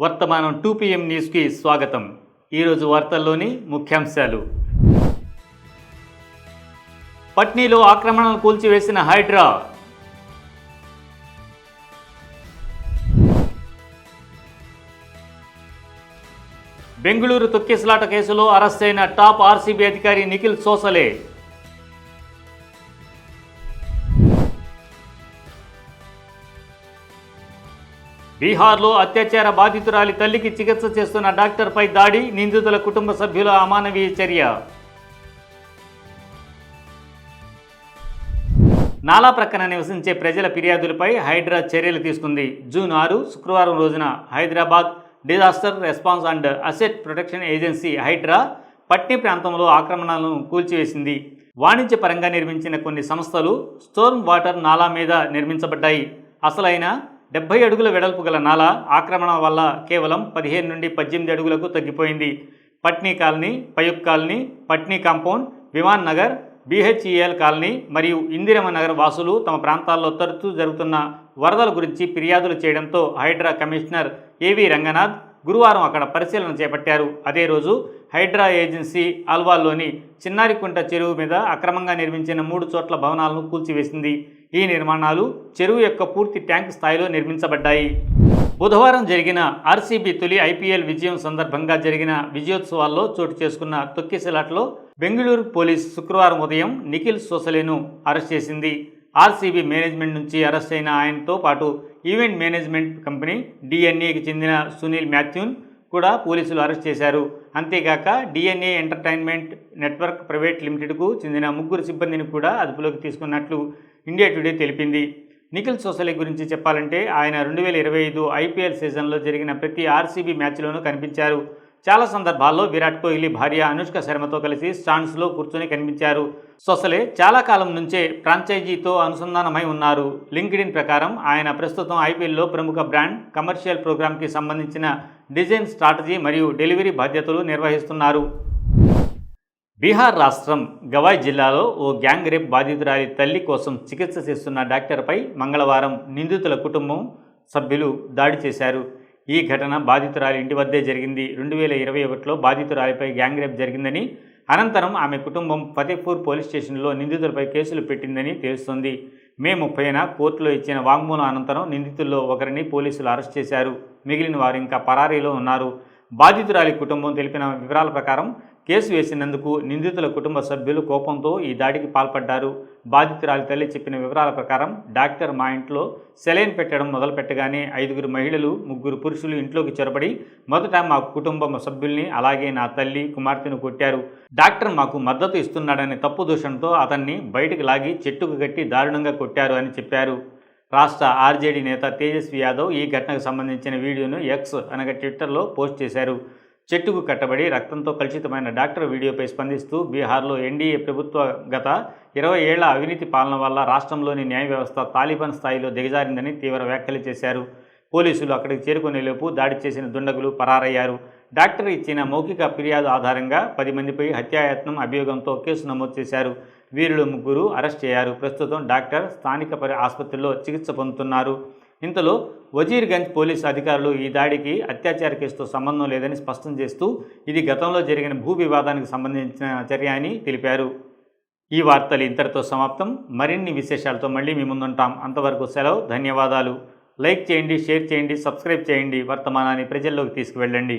వర్తమానం two PM న్యూస్కి స్వాగతం. ఈరోజు వార్తల్లోని ముఖ్యాంశాలు. పట్నీలో ఆక్రమణను కూల్చివేసిన హైడ్రా. బెంగళూరు తొక్కిసలాట కేసులో అరెస్టైన టాప్ ఆర్సీబీ అధికారి నిఖిల్ సోసలే. బీహార్లో అత్యాచార బాధితురాలి తల్లికి చికిత్స చేస్తున్న డాక్టర్పై దాడి నిందితుల కుటుంబ సభ్యుల అమానవీయ చర్య. నాలా ప్రక్కన నివసించే ప్రజల ఫిర్యాదులపై హైడ్రా చర్యలు తీసుకుంది. జూన్ ఆరు శుక్రవారం రోజున Hyderabad disaster response and asset protection agency HYDRAA Patny ప్రాంతంలో ఆక్రమణలను కూల్చివేసింది. వాణిజ్యపరంగా నిర్మించిన కొన్ని సంస్థలు స్టోర్మ్ వాటర్ నాలా మీద నిర్మించబడ్డాయి. అసలైన డెబ్బై అడుగుల వెడల్పు గల నాల ఆక్రమణ వల్ల కేవలం పదిహేను నుండి పద్దెనిమిది అడుగులకు తగ్గిపోయింది. Patny colony పయుక్ colony Patny compound Viman Nagar BHEL colony మరియు ఇందిరమ నగర్ వాసులు తమ ప్రాంతాల్లో తరచూ జరుగుతున్న వరదల గురించి ఫిర్యాదులు చేయడంతో హైడ్రా కమిషనర్ ఏవి రంగనాథ్ గురువారం అక్కడ పరిశీలన చేపట్టారు. అదే రోజు హైడ్రా ఏజెన్సీ ఆల్వాల్లోని చిన్నారికుంట చెరువు మీద అక్రమంగా నిర్మించిన మూడు చోట్ల భవనాలను కూల్చివేసింది. ఈ నిర్మాణాలు చెరువు యొక్క పూర్తి ట్యాంక్ స్థాయిలో నిర్మించబడ్డాయి. బుధవారం జరిగిన ఆర్సీబీ తొలి ఐపీఎల్ విజయం సందర్భంగా జరిగిన విజయోత్సవాల్లో చోటు చేసుకున్న తొక్కిసలాట్లో బెంగళూరు పోలీస్ శుక్రవారం ఉదయం నిఖిల్ సోసలేను అరెస్ట్ చేసింది. ఆర్సీబీ మేనేజ్మెంట్ నుంచి అరెస్ట్ అయిన ఆయనతో పాటు ఈవెంట్ మేనేజ్మెంట్ కంపెనీ డిఎన్ఏకి చెందిన సునీల్ మాథ్యూన్ కూడా పోలీసులు అరెస్ట్ చేశారు. అంతేగాక డిఎన్ఏ ఎంటర్టైన్మెంట్ నెట్వర్క్ ప్రైవేట్ లిమిటెడ్కు చెందిన ముగ్గురు సిబ్బందిని కూడా అదుపులోకి తీసుకున్నట్లు ఇండియా టుడే తెలిపింది. నిఖిల్ సోసలే గురించి చెప్పాలంటే ఆయన రెండు వేల ఇరవై ఐదు ఐపీఎల్ సీజన్లో జరిగిన ప్రతి ఆర్సీబీ మ్యాచ్లోనూ కనిపించారు. చాలా సందర్భాల్లో విరాట్ కోహ్లీ భార్య అనుష్క శర్మతో కలిసి స్టాండ్స్లో కూర్చొని కనిపించారు. సొసలే చాలా కాలం నుంచే ఫ్రాంచైజీతో అనుసంధానమై ఉన్నారు. లింక్డ్ఇన్ ప్రకారం ఆయన ప్రస్తుతం ఐపీఎల్లో ప్రముఖ బ్రాండ్ కమర్షియల్ ప్రోగ్రామ్కి సంబంధించిన డిజైన్ స్ట్రాటజీ మరియు డెలివరీ బాధ్యతలు నిర్వహిస్తున్నారు. బీహార్ రాష్ట్రం గవాయ్ జిల్లాలో ఓ గ్యాంగ్ రేప్ బాధితురాలి తల్లి కోసం చికిత్స చేస్తున్న డాక్టర్పై మంగళవారం నిందితుల కుటుంబం సభ్యులు దాడి చేశారు. ఈ ఘటన బాధితురాలి ఇంటి వద్దే జరిగింది. రెండు వేల ఇరవై ఒకటిలో బాధితురాలిపై గ్యాంగ్ రేప్ జరిగిందని అనంతరం ఆమె కుటుంబం ఫతేపూర్ పోలీస్ స్టేషన్లో నిందితులపై కేసులు పెట్టిందని తెలుస్తోంది. మే ముప్పైన కోర్టులో ఇచ్చిన వాంగ్మూలం అనంతరం నిందితుల్లో ఒకరిని పోలీసులు అరెస్ట్ చేశారు. మిగిలిన వారు ఇంకా పరారీలో ఉన్నారు. బాధితురాలి కుటుంబం తెలిపిన వివరాల ప్రకారం కేసు వేసినందుకు నిందితుల కుటుంబ సభ్యులు కోపంతో ఈ దాడికి పాల్పడ్డారు. బాధితురాలి తల్లి చెప్పిన వివరాల ప్రకారం డాక్టర్ మా ఇంట్లో సెలైన్ పెట్టడం మొదలుపెట్టగానే ఐదుగురు మహిళలు ముగ్గురు పురుషులు ఇంట్లోకి చొరబడి మొదట మా కుటుంబ సభ్యుల్ని అలాగే నా తల్లి కుమార్తెను కొట్టారు. డాక్టర్ మాకు మద్దతు ఇస్తున్నాడనే తప్పు దూషణతో అతన్ని బయటకు లాగి చెట్టుకు కట్టి దారుణంగా కొట్టారు అని చెప్పారు. రాష్ట్ర ఆర్జేడీ నేత తేజస్వి యాదవ్ ఈ ఘటనకు సంబంధించిన వీడియోను ఎక్స్ అనగా ట్విట్టర్లో పోస్ట్ చేశారు. చెట్టుకు కట్టబడి రక్తంతో కలుషితమైన డాక్టర్ వీడియోపై స్పందిస్తూ బీహార్లో ఎన్డీఏ ప్రభుత్వ గత ఇరవై ఏళ్ళ అవినీతి పాలన వల్ల రాష్ట్రంలోని న్యాయ వ్యవస్థ తాలిబాన్ స్థాయిలో దిగజారిందని తీవ్ర వ్యాఖ్యలు చేశారు. పోలీసులు అక్కడికి చేరుకునేలోపు దాడి చేసిన దుండగులు పరారయ్యారు. డాక్టర్ ఇచ్చిన మౌఖిక ఫిర్యాదు ఆధారంగా పది మందిపై హత్యాయత్నం అభియోగంతో కేసు నమోదు చేశారు. వీరిలో ముగ్గురు అరెస్ట్ అయ్యారు ప్రస్తుతం డాక్టర్ స్థానిక పరి ఆసుపత్రిలో చికిత్స పొందుతున్నారు. ఇంతలో వజీర్గంజ్ పోలీసు అధికారులు ఈ దాడికి అత్యాచార కేసుతో సంబంధం లేదని స్పష్టం చేస్తూ ఇది గతంలో జరిగిన భూ వివాదానికి సంబంధించిన చర్య అని తెలిపారు. ఈ వార్తలు ఇంతటితో సమాప్తం. మరిన్ని విశేషాలతో మళ్ళీ మీ ముందుంటాం. అంతవరకు సెలవు ధన్యవాదాలు. లైక్ చేయండి షేర్ చేయండి సబ్స్క్రైబ్ చేయండి. వర్తమానాన్ని ప్రజల్లోకి తీసుకువెళ్ళండి.